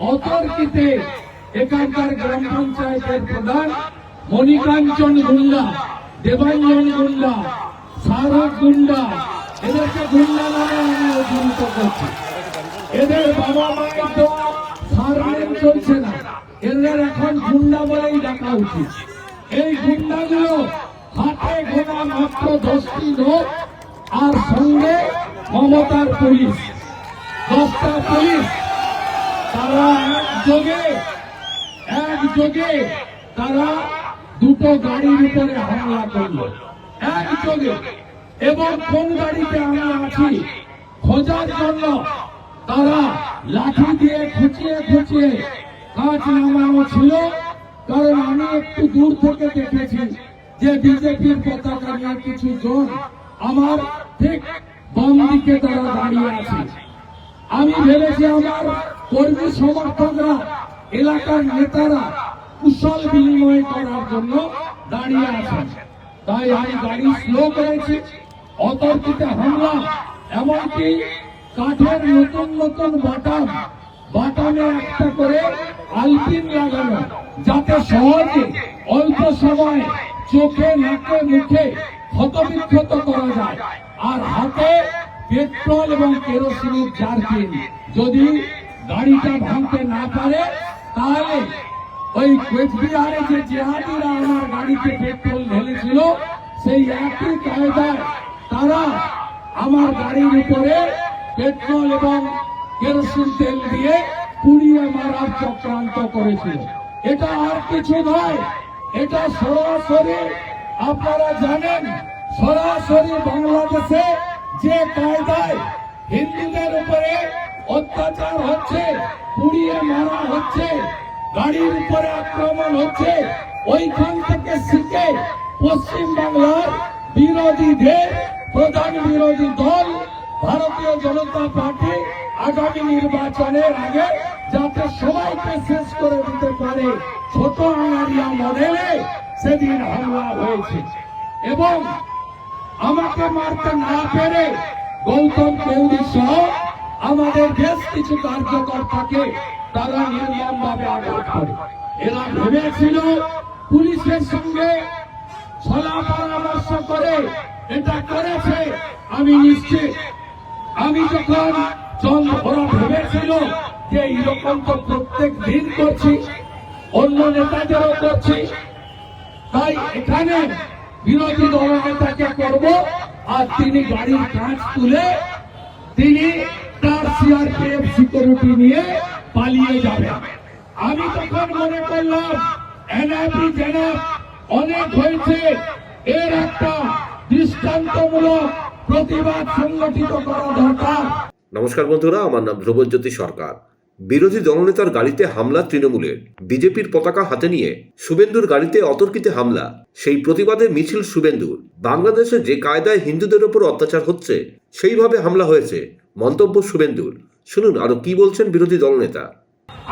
অতর্কিতে এখানকার গ্রাম পঞ্চায়েতের প্রধান মণিকাঞ্চন গুন্ডা, দেবাঞ্জন গুন্ডা, শাহরুখ গুন্ডা, এদেরকে গুন্ডা নামে আমি অভিহিত করছি। এদের বাবা মায়ের তো সারনেম চলছে না। এদের এখন গুন্ডা বলেই ডাকা উচিত। এই গুন্ডাগুলো হাতে গোনা মাত্র দশটি লোক আর সঙ্গে মমতার পুলিশ। দশটা পুলিশ তারা একযোগে একযোগে তারা দুটো গাড়ির উপরে হামলা করল। একযোগে। এবং কোন গাড়িতে আমরা আছি, খোঁজার জন্য তারা লাঠি দিয়ে খুঁচিয়ে খুঁচিয়ে কাজ নামানো ছিল। কারণ আমি একটু দূর থেকে দেখেছি যে বিজেপির পতাকা নিয়ে কিছু জন আমার ঠিক বাম দিকে তারা দাঁড়িয়ে আছে। আমি ভেবেছি আমার কর্মী সমর্থকরা, এলাকার নেতারা কুশল বিনিময় করার জন্য দাঁড়িয়ে আছেন। তাই আমি গাড়ি স্লো করেছি। অতর্কিতে হামলা, এমনকি কাঠের নতুন নতুন বাটাম, বাটামে একটা করে আলপিন লাগানো, যাতে সহজে অল্প সময় চোখে, নাকে, মুখে ক্ষতবিক্ষত করা যায়। আর হাতে পেট্রোল এবং কেরোসিনের জারকিন যদি গাড়িটা ভাঙতে না পারে, তাহলে ওই কোচবিহারে যে জেহাদিরা আমার গাড়িতে পেট্রোল ঢেলেছিল, সেই একই কায়দায় তারা আমার গাড়ির উপরে পেট্রোল এবং কেরোসিন তেল দিয়ে পুড়িয়ে মারার চক্রান্ত করেছিল। এটা আর কিছু নয়, এটা সরাসরি আপনারা জানেন, সরাসরি বাংলাদেশে যে কায়দায় হিন্দুদের উপরে অত্যাচার হচ্ছে, পুড়িয়ে মারা হচ্ছে, গাড়ির উপরে আক্রমণ হচ্ছে, ওইখান থেকে শিখে পশ্চিম বাংলার বিরোধীদের প্রধান বিরোধী দল, ভারতীয় জনতা পার্টি আগামী নির্বাচনের আগে যাতে সবাইকে শেষ করে দিতে পারে ছোট আঙারিয়া মডেলে সেদিন হামলা হয়েছে। এবং আমাকে মারতে না পেরে গৌতম কেউরি সহ আমাদের বেশ কিছু কার্যকর্তাকে তারা নির্মম ভাবে আঘাত করে। এরা ভেবেছিল পুলিশের সঙ্গে ছলা পরামর্শ করে এটা করেছে, আমি নিশ্চিত। আমি যখন চল ওরা ভেবেছিল যে এইরকম তো প্রত্যেক দিন করছি, অন্য নেতাদেরও করছি। তাই এখানে বিরোধী দলনেতাকে করব, আর তিনি গাড়ির কাঁচ তুলে তিনি তার সিআরপিএফ সিকিউরিটি নিয়ে পালিয়ে যাবেন আমি তখন মনে করলাম, এনআইপি অনেক হয়েছে। এর একটা দৃষ্টান্তমূলক প্রতিবাদ সংগঠিত করা দরকার। নমস্কার বন্ধুরা, আমার নাম ধ্রুবজ্যোতি সরকার। বিরোধী দলনেতার গাড়িতে হামলা তৃণমূলের। বিজেপির পতাকা হাতে নিয়ে শুভেন্দুর গাড়িতে অতর্কিতে হামলা। সেই প্রতিবাদে মিছিল শুভেন্দুর। বাংলাদেশে যে কায়দায় হিন্দুদের ওপর অত্যাচার হচ্ছে, সেইভাবে হামলা হয়েছে। মন্তব্য শুভেন্দুর। শুনুন, আরও কি বলছেন বিরোধী দলনেতা?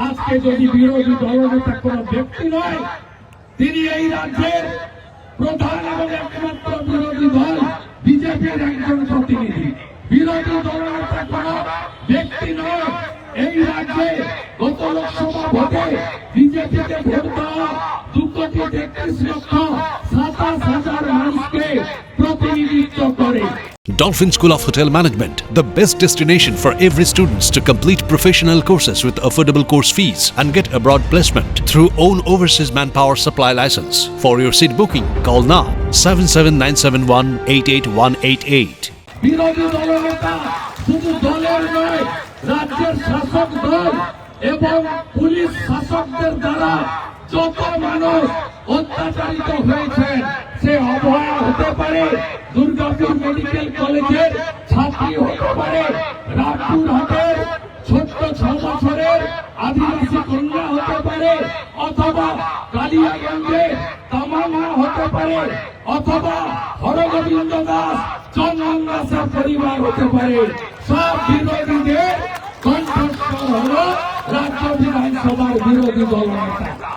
আজকে যদি বিরোধী দলনেতা কোন ব্যক্তি নয়, তিনি এই রাজ্যের প্রধান এবং একমাত্র বিরোধী দল, বিজেপির একজন প্রতিনিধি। বিরোধী দলনেতা কোন ব্যক্তি নয়, এই রাজ্যে গত লোকসভা ভোটে বিজেপিতে ভোট দেওয়া দু কোটি তেত্রিশ লক্ষ Dolphin School of Hotel Management, the best destination for every students to complete professional courses with affordable course fees and get abroad placement through own overseas manpower supply license. For your seat booking, call now 77971 বিরোধী দলনেতা শুধু দলের নয় রাজ্যের শাসক দল এবং police শাসকদের দ্বারা যত মানুষ অত্যাচারিত হয়েছে সে অভয়া হতে পারে দুর্গাপুর মেডিকেল কলেজের ছাত্রী হতে পারে রামপুরহাটের ছোট্ট ছ বছরের আদিবাসী কন্যা হতে পারে অথবা কালিয়াগঞ্জে তামান্না হতে পারে অথবা হরগোবিন্দ দাস চন্দন দাসের পরিবার হতে পারে। সব বিরোধীদের কণ্ঠস্বর হল রাজ্য বিধানসভার বিরোধী দল নেতা